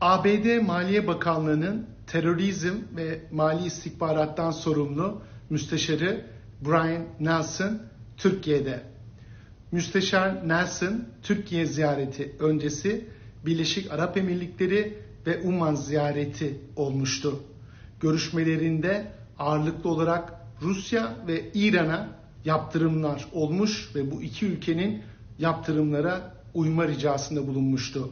ABD Maliye Bakanlığı'nın terörizm ve mali istihbarattan sorumlu müsteşarı Brian Nelson Türkiye'de. Müsteşar Nelson Türkiye ziyareti öncesi Birleşik Arap Emirlikleri ve Umman ziyareti olmuştu. Görüşmelerinde ağırlıklı olarak Rusya ve İran'a yaptırımlar olmuş ve bu iki ülkenin yaptırımlara uyma ricasında bulunmuştu.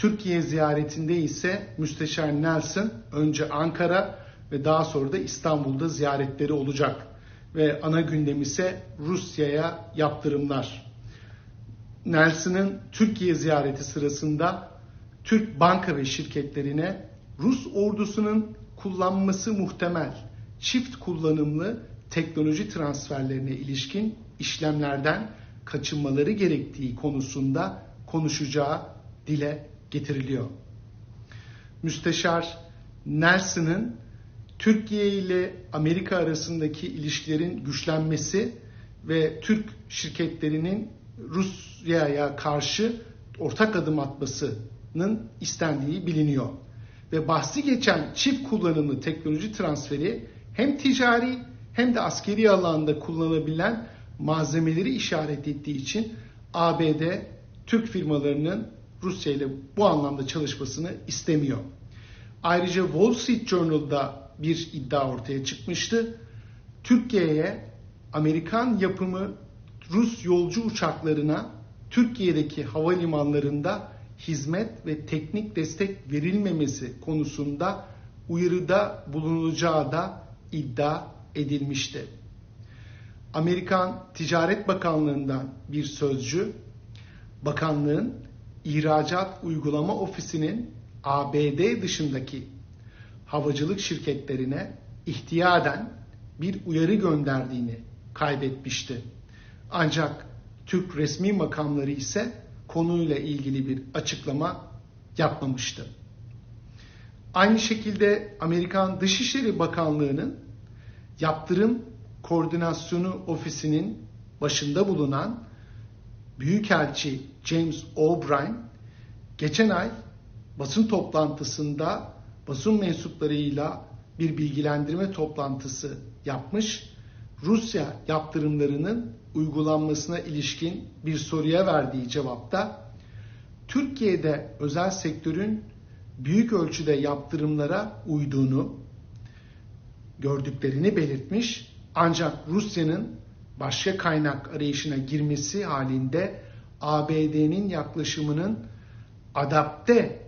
Türkiye ziyaretinde ise Müsteşar Nelson önce Ankara ve daha sonra da İstanbul'da ziyaretleri olacak. Ve ana gündem ise Rusya'ya yaptırımlar. Nelson'ın Türkiye ziyareti sırasında Türk banka ve şirketlerine Rus ordusunun kullanması muhtemel çift kullanımlı teknoloji transferlerine ilişkin işlemlerden kaçınmaları gerektiği konusunda konuşacağı dile getiriliyor. Müsteşar Nelson'ın Türkiye ile Amerika arasındaki ilişkilerin güçlenmesi ve Türk şirketlerinin Rusya'ya karşı ortak adım atmasının istendiği biliniyor. Ve bahsi geçen çift kullanımlı teknoloji transferi hem ticari hem de askeri alanda kullanılabilen malzemeleri işaret ettiği için ABD Türk firmalarının Rusya ile bu anlamda çalışmasını istemiyor. Ayrıca Wall Street Journal'da bir iddia ortaya çıkmıştı. Türkiye'ye Amerikan yapımı Rus yolcu uçaklarına Türkiye'deki havalimanlarında hizmet ve teknik destek verilmemesi konusunda uyarıda bulunulacağı da iddia edilmişti. Amerikan Ticaret Bakanlığı'ndan bir sözcü, bakanlığın ihracat uygulama ofisinin ABD dışındaki havacılık şirketlerine ihtiyaden bir uyarı gönderdiğini kaybetmişti. Ancak Türk resmi makamları ise konuyla ilgili bir açıklama yapmamıştı. Aynı şekilde Amerikan Dışişleri Bakanlığı'nın yaptırım koordinasyonu ofisinin başında bulunan Büyükelçi James O'Brien geçen ay basın toplantısında basın mensuplarıyla bir bilgilendirme toplantısı yapmış. Rusya yaptırımlarının uygulanmasına ilişkin bir soruya verdiği cevapta Türkiye'de özel sektörün büyük ölçüde yaptırımlara uyduğunu gördüklerini belirtmiş. Ancak Rusya'nın başka kaynak arayışına girmesi halinde ABD'nin yaklaşımının adapte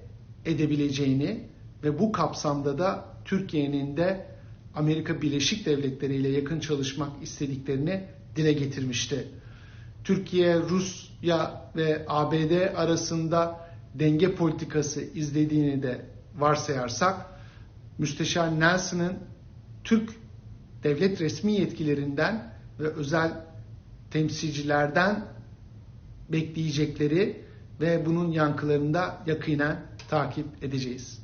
edebileceğini ve bu kapsamda da Türkiye'nin de Amerika Birleşik Devletleri ile yakın çalışmak istediklerini dile getirmişti. Türkiye, Rusya ve ABD arasında denge politikası izlediğini de varsayarsak Müsteşar Nelson'ın Türk devlet resmi yetkilerinden ve özel temsilcilerden bekleyecekleri ve bunun yankılarını da yakinen takip edeceğiz.